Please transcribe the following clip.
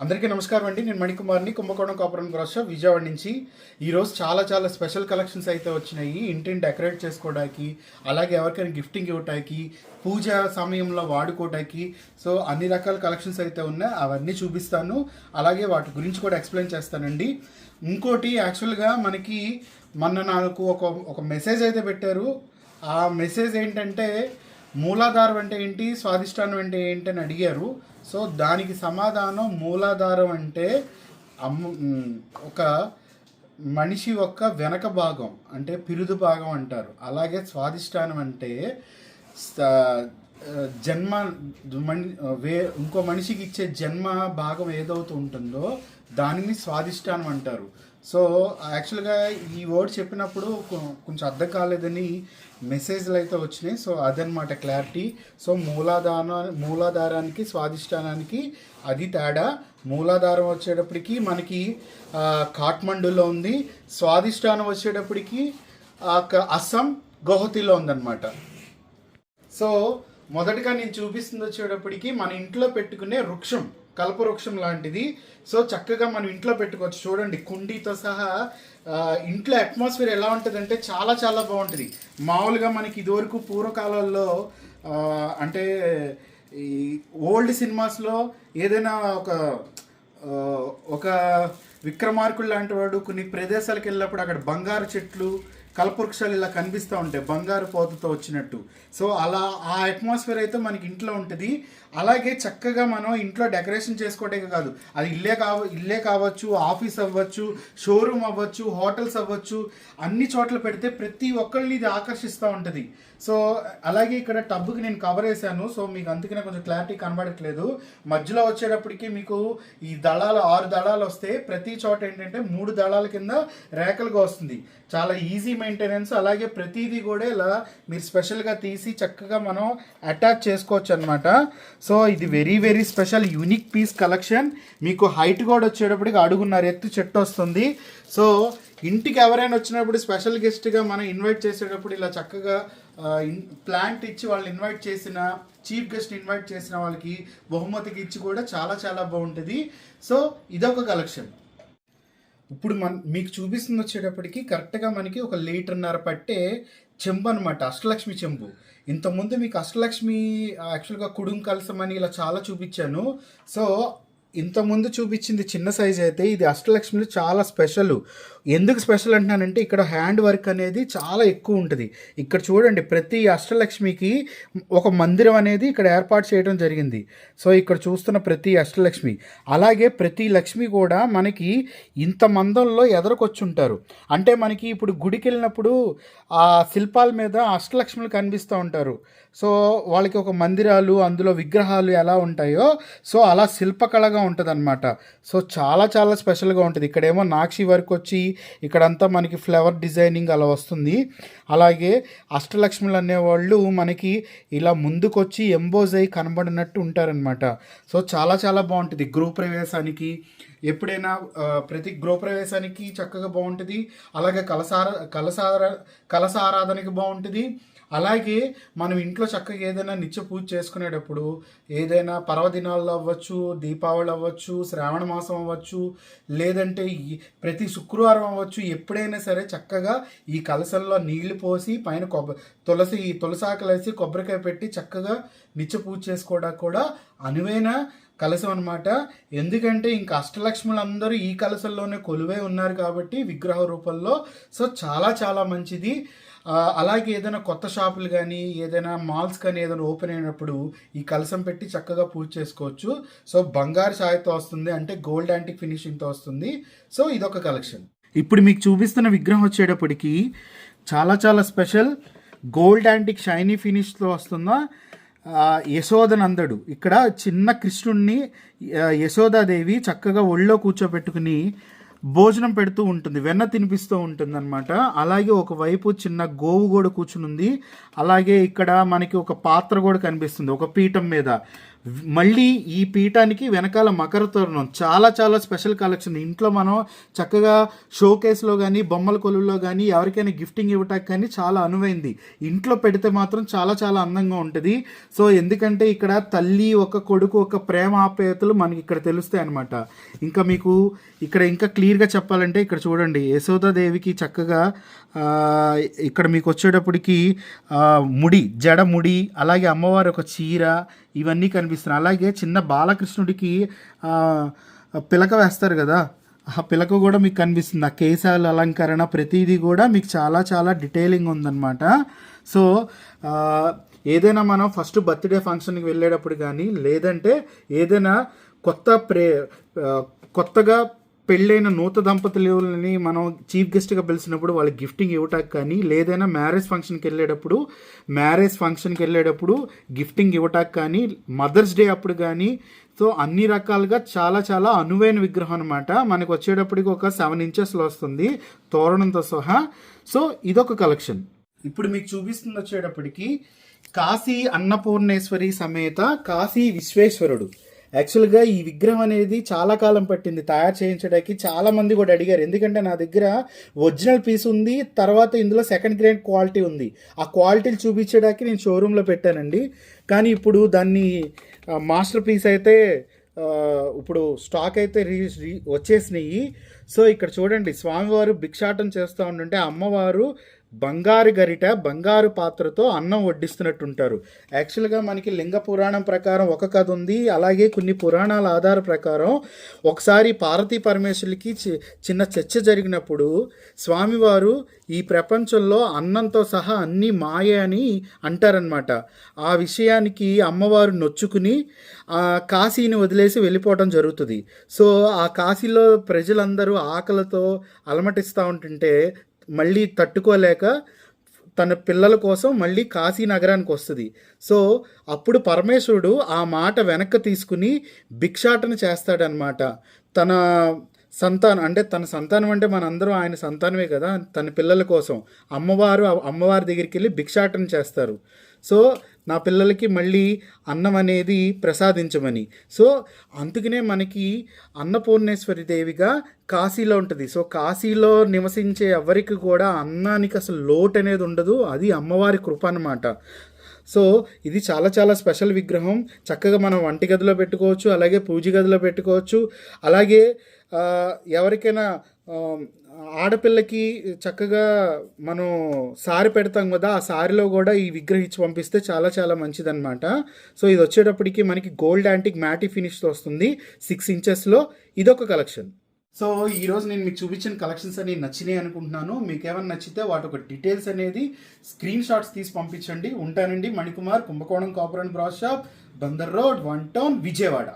అందరికీ నమస్కారం అండి. నేను మణికుమార్ని. కుంభకోణం కాపురం గ్రోస్ విజయవాడ నుంచి. ఈరోజు చాలా చాలా స్పెషల్ కలెక్షన్స్ అయితే వచ్చినాయి. ఇంటిని డెకరేట్ చేసుకోవడానికి అలాగే ఎవరికైనా గిఫ్టింగ్ ఇవ్వడానికి పూజ సమయంలో వాడుకోవడానికి సో అన్ని రకాల కలెక్షన్స్ అయితే ఉన్నాయి. అవన్నీ చూపిస్తాను. అలాగే వాటి గురించి కూడా ఎక్స్ప్లెయిన్ చేస్తానండి. ఇంకోటి యాక్చువల్గా మనకి మొన్న నాకు ఒక ఒక మెసేజ్ అయితే పెట్టారు. ఆ మెసేజ్ ఏంటంటే మూలాధారం అంటే ఏంటి? స్వాధిష్టానం అంటే ఏంటి అని అడిగారు. సో దానికి సమాధానం మూలాధారం అంటే అమ్మ ఒక మనిషి యొక్క వెనక భాగం అంటే పిరుదు భాగం అంటారు. అలాగే స్వాధిష్టానం అంటే జన్మ మని వే ఇంకో మనిషికి ఇచ్చే జన్మ భాగం ఏదవుతూ ఉంటుందో దానిని స్వాధిష్టానం అంటారు. సో యాక్చువల్గా ఈ వర్డ్ చెప్పినప్పుడు కొంచెం అర్థం కాలేదని మెసేజ్లు అయితే వచ్చినాయి. సో అదనమాట క్లారిటీ సో మూలాధార మూలాధారానికి స్వాదిష్టానానికి అది తేడా. మూలాధారం వచ్చేటప్పటికి మనకి కాఠ్మండూలో ఉంది. స్వాదిష్టానం వచ్చేటప్పటికి అస్సాం గౌహతిలో ఉందన్నమాట. సో మొదటగా నేను చూపిస్తుంది వచ్చేటప్పటికి మన ఇంట్లో పెట్టుకునే వృక్షం కలప వృక్షం లాంటిది. సో చక్కగా మనం ఇంట్లో పెట్టుకోవచ్చు. చూడండి కుండీతో సహా ఇంట్లో అట్మాస్ఫియర్ ఎలా ఉంటుందంటే చాలా చాలా బాగుంటుంది. మామూలుగా మనకి ఇదివరకు పూర్వకాలంలో అంటే ఈ ఓల్డ్ సినిమాస్లో ఏదైనా ఒక ఒక విక్రమార్కుడు లాంటి వాడు కొన్ని ప్రదేశాలకు వెళ్ళినప్పుడు అక్కడ బంగారు చెట్లు కల్పవృక్షాలు ఇలా కనిపిస్తూ ఉంటాయి బంగారు పోతతో వచ్చినట్టు. సో అలా ఆ అట్మాస్ఫియర్ అయితే మనకి ఇంట్లో ఉంటుంది. అలాగే చక్కగా మనం ఇంట్లో డెకరేషన్ చేసుకోవటమే కాదు అది ఇల్లే కావ ఇల్లే కావచ్చు ఆఫీస్ అవ్వచ్చు షోరూమ్ అవ్వచ్చు హోటల్స్ అవ్వచ్చు అన్ని చోట్ల పెడితే ప్రతి ఒక్కరిని ఇది ఆకర్షిస్తూ ఉంటుంది. సో అలాగే ఇక్కడ టబ్కి నేను కవర్ వేసాను సో మీకు అందుకనే కొంచెం క్లారిటీ కనబడట్లేదు. మధ్యలో వచ్చేటప్పటికి మీకు ఈ దళాలు ఆరు దళాలు వస్తే ప్రతి చోట ఏంటంటే మూడు దళాల కింద రేఖలుగా వస్తుంది. చాలా ఈజీ మెయింటెనెన్స్ అలాగే ప్రతిదీ కూడా ఇలా మీరు స్పెషల్గా తీసి చక్కగా మనం అటాచ్ చేసుకోవచ్చు అనమాట సో ఇది very very special unique piece collection మీకు హైట్ కూడా వచ్చేటప్పటికి అడుగున్నారు ఎత్తు చెట్టు వస్తుంది. సో ఇంటికి ఎవరైనా వచ్చినప్పుడు స్పెషల్ గెస్ట్గా మనం ఇన్వైట్ చేసేటప్పుడు ఇలా చక్కగా ప్లాంట్ ఇచ్చి వాళ్ళు ఇన్వైట్ చేసిన చీఫ్ గెస్ట్ ఇన్వైట్ చేసిన వాళ్ళకి బహుమతికి ఇచ్చి కూడా చాలా చాలా బాగుంటుంది. సో ఇదొక కలెక్షన్. ఇప్పుడు మన మీకు చూపిస్తుంది వచ్చేటప్పటికి కరెక్ట్గా మనకి ఒక లీటర్న్నర పట్టే చెంబు అనమాట అష్టలక్ష్మి చెంబు. ఇంతకుముందు మీకు అష్టలక్ష్మి యాక్చువల్గా కుడుం కలసం అని ఇలా చాలా చూపించాను. సో ఇంతకుముందు చూపించింది చిన్న సైజ్ అయితే ఇది అష్టలక్ష్మిలో చాలా స్పెషల్ ఎందుకు స్పెషల్ అంటున్నానంటే ఇక్కడ హ్యాండ్ వర్క్ అనేది చాలా ఎక్కువ ఉంటుంది. ఇక్కడ చూడండి ప్రతి అష్టలక్ష్మికి ఒక మందిరం అనేది ఇక్కడ ఏర్పాటు చేయడం జరిగింది. సో ఇక్కడ చూస్తున్న ప్రతి అష్టలక్ష్మి. అలాగే ప్రతి లక్ష్మి కూడా మనకి ఇంత మందంలో ఎదరకొచ్చుంటారు. అంటే మనకి ఇప్పుడు గుడికి వెళ్ళినప్పుడు ఆ శిల్పాల మీద అష్టలక్ష్ములు కనిపిస్తూ ఉంటారు. సో వాళ్ళకి ఒక మందిరాలు అందులో విగ్రహాలు ఎలా ఉంటాయో సో అలా శిల్పకళగా ఉంటుందన్నమాట. సో చాలా చాలా స్పెషల్గా ఉంటుంది. ఇక్కడేమో నాక్షి వర్క్ వచ్చి ఇక్కడంతా మనకి ఫ్లవర్ డిజైనింగ్ అలా వస్తుంది. అలాగే అష్టలక్ష్ములు అనేవాళ్ళు మనకి ఇలా ముందుకొచ్చి ఎంబోజ్ అయి కనబడినట్టు ఉంటారనమాట సో చాలా చాలా బాగుంటుంది. గృహప్రవేశానికి ఎప్పుడైనా ప్రతి గృహప్రవేశానికి చక్కగా బాగుంటుంది. అలాగే కలసార కలసార కలస ఆరాధనకి బాగుంటుంది. అలాగే మనం ఇంట్లో చక్కగా ఏదైనా నిత్య పూజ చేసుకునేటప్పుడు ఏదైనా పర్వదినాల్లో అవ్వచ్చు దీపావళి అవ్వచ్చు శ్రావణ మాసం అవ్వచ్చు లేదంటే ప్రతి శుక్రవారం అవ్వచ్చు ఎప్పుడైనా సరే చక్కగా ఈ కలసల్లో నీళ్ళు పోసి పైన కొబ్బ తులసి తులసాకులు వేసి కొబ్బరికాయ పెట్టి చక్కగా నిత్య పూజ చేసుకోవడానికి కూడా అనువైన కలశం అనమాట ఎందుకంటే ఇంకా అష్టలక్ష్ములు అందరూ ఈ కలశంలోనే కొలువై ఉన్నారు కాబట్టి విగ్రహ రూపంలో. సో చాలా చాలా మంచిది. అలాగే ఏదైనా కొత్త షాపులు కానీ ఏదైనా మాల్స్ కానీ ఏదైనా ఓపెన్ అయినప్పుడు ఈ కలసం పెట్టి చక్కగా పూజ చేసుకోవచ్చు. సో బంగారు ఛాయతో వస్తుంది అంటే గోల్డ్ యాంటిక్ ఫినిషింగ్తో వస్తుంది. సో ఇదొక కలెక్షన్. ఇప్పుడు మీకు చూపిస్తున్న విగ్రహం వచ్చేటప్పటికి చాలా చాలా స్పెషల్ గోల్డ్ యాంటిక్ షైనీ ఫినిష్తో వస్తుందా? యశోదనందడు ఇక్కడ చిన్న కృష్ణుణ్ణి యశోదాదేవి చక్కగా ఒళ్ళో కూర్చోబెట్టుకుని భోజనం పెడుతూ ఉంటుంది వెన్న తినిపిస్తూ ఉంటుంది అనమాట అలాగే ఒకవైపు చిన్న గోవు కూడా కూర్చుని ఉంది అలాగే ఇక్కడ మనకి ఒక పాత్ర కూడా కనిపిస్తుంది ఒక పీఠం మీద. మళ్ళీ ఈ పీఠానికి వెనకాల మకర తోరణం. చాలా చాలా స్పెషల్ కలెక్షన్. ఇంట్లో మనం చక్కగా షో కేసులో కానీ బొమ్మల కొలువులో కానీ ఎవరికైనా గిఫ్టింగ్ ఇవ్వటానికి కానీ చాలా అనువైంది. ఇంట్లో పెడితే మాత్రం చాలా చాలా అందంగా ఉంటుంది. సో ఎందుకంటే ఇక్కడ తల్లి ఒక కొడుకు ఒక ప్రేమ ఆప్యాయతలు మనకి ఇక్కడ తెలుస్తాయి అనమాట ఇంకా మీకు ఇక్కడ ఇంకా క్లియర్గా చెప్పాలంటే ఇక్కడ చూడండి. యశోదాదేవికి చక్కగా ఇక్కడ మీకు వచ్చేటప్పటికి ముడి జడ ముడి అలాగే అమ్మవారి ఒక చీర ఇవన్నీ కనిపిస్తున్నాయి. అలాగే చిన్న బాలకృష్ణుడికి పిలక వేస్తారు కదా. ఆ పిలక కూడా మీకు కనిపిస్తుంది. ఆ కేశాల అలంకరణ ప్రతిదీ కూడా మీకు చాలా చాలా డీటెయిలింగ్ ఉందన్నమాట. సో ఏదైనా మనం ఫస్ట్ బర్త్డే ఫంక్షన్కి వెళ్ళేటప్పుడు కానీ లేదంటే ఏదైనా కొత్త ప్రే కొత్తగా పెళ్ళైన నూత దంపతులని మనం చీఫ్ గెస్ట్గా పిలిచినప్పుడు వాళ్ళకి గిఫ్టింగ్ ఇవ్వటానికి కానీ లేదైనా మ్యారేజ్ ఫంక్షన్కి వెళ్ళేటప్పుడు మ్యారేజ్ ఫంక్షన్కి వెళ్ళేటప్పుడు గిఫ్టింగ్ ఇవ్వటానికి కానీ మదర్స్ డే అప్పుడు కానీ సో అన్ని రకాలుగా చాలా చాలా అనువైన విగ్రహం అనమాట మనకు వచ్చేటప్పటికి ఒక సెవెన్ ఇంచెస్లో వస్తుంది తోరణంతో సహా. సో ఇదొక కలెక్షన్ ఇప్పుడు మీకు చూపిస్తుంది వచ్చేటప్పటికి కాశీ అన్నపూర్ణేశ్వరి సమేత కాశీ విశ్వేశ్వరుడు. యాక్చువల్గా ఈ విగ్రహం అనేది చాలా కాలం పట్టింది. తయారు చేయించడానికి చాలా మంది కూడా అడిగారు. ఎందుకంటే నా దగ్గర ఒరిజినల్ పీస్ ఉంది తర్వాత ఇందులో సెకండ్ గ్రేడ్ క్వాలిటీ ఉంది. ఆ క్వాలిటీలు చూపించడానికి నేను షోరూంలో పెట్టానండి. కానీ ఇప్పుడు దాన్ని మాస్టర్ పీస్ అయితే ఇప్పుడు స్టాక్ అయితే రీ రీ వచ్చేసినాయి. సో ఇక్కడ చూడండి స్వామివారు భిక్షాటం చేస్తూ ఉంటుంటే అమ్మవారు బంగారు గరిట బంగారు పాత్రతో అన్నం వడ్డిస్తున్నట్టుంటారు. యాక్చువల్గా మనకి లింగ పురాణం ప్రకారం ఒక కథ ఉంది. అలాగే కొన్ని పురాణాల ఆధార ప్రకారం ఒకసారి పార్వతీ పరమేశ్వరులకి చి- చిన్న చర్చ జరిగినప్పుడు స్వామివారు ఈ ప్రపంచంలో అన్నంతో సహా అన్నీ మాయే అని అంటారనమాట ఆ విషయానికి అమ్మవారు నొచ్చుకుని ఆ కాశీని వదిలేసి వెళ్ళిపోవడం జరుగుతుంది. సో ఆ కాశీలో ప్రజలందరూ ఆకలితో అలమటిస్తూ ఉంటుంటే మళ్ళీ తట్టుకోలేక తన పిల్లల కోసం మళ్ళీ కాశీ నగరానికి వస్తుంది. సో అప్పుడు పరమేశ్వరుడు ఆ మాట వెనక్కి తీసుకుని భిక్షాటన చేస్తాడనమాట తన సంతానం అంటే తన సంతానం అంటే మనందరం ఆయన సంతానమే కదా తన పిల్లల కోసం. అమ్మవారు అమ్మవారి దగ్గరికి వెళ్ళి భిక్షాటన చేస్తారు. సో నా పిల్లలకి మళ్ళీ అన్నం అనేది ప్రసాదించమని. సో అందుకనే మనకి అన్నపూర్ణేశ్వరి దేవిగా కాశీలో ఉంటుంది. సో కాశీలో నివసించే ఎవరికి కూడా అన్నానికి అసలు లోటు అనేది ఉండదు. అది అమ్మవారి కృప అనమాట సో ఇది చాలా చాలా స్పెషల్ విగ్రహం. చక్కగా మనం వంటి గదిలో పెట్టుకోవచ్చు అలాగే పూజ గదిలో పెట్టుకోవచ్చు. అలాగే ఎవరికైనా ఆడపిల్లకి చక్కగా మనం సారి పెడతాం కదా ఆ సారిలో కూడా ఈ విగ్రహించి పంపిస్తే చాలా చాలా మంచిదన్నమాట. సో ఇది వచ్చేటప్పటికి మనకి గోల్డ్ యాంటిక్ మ్యాటి ఫినిష్తో వస్తుంది సిక్స్ ఇంచెస్లో ఇదొక కలెక్షన్. సో ఈరోజు నేను మీకు చూపించిన కలెక్షన్స్ అనేవి నచ్చినాయి అనుకుంటున్నాను. మీకు ఏమైనా నచ్చితే వాటి ఒక డీటెయిల్స్ అనేది స్క్రీన్ షాట్స్ తీసి పంపించండి. ఉంటానండి Manikumar Kumbakonam copper and brass shop Bandar road one town Vijayawada.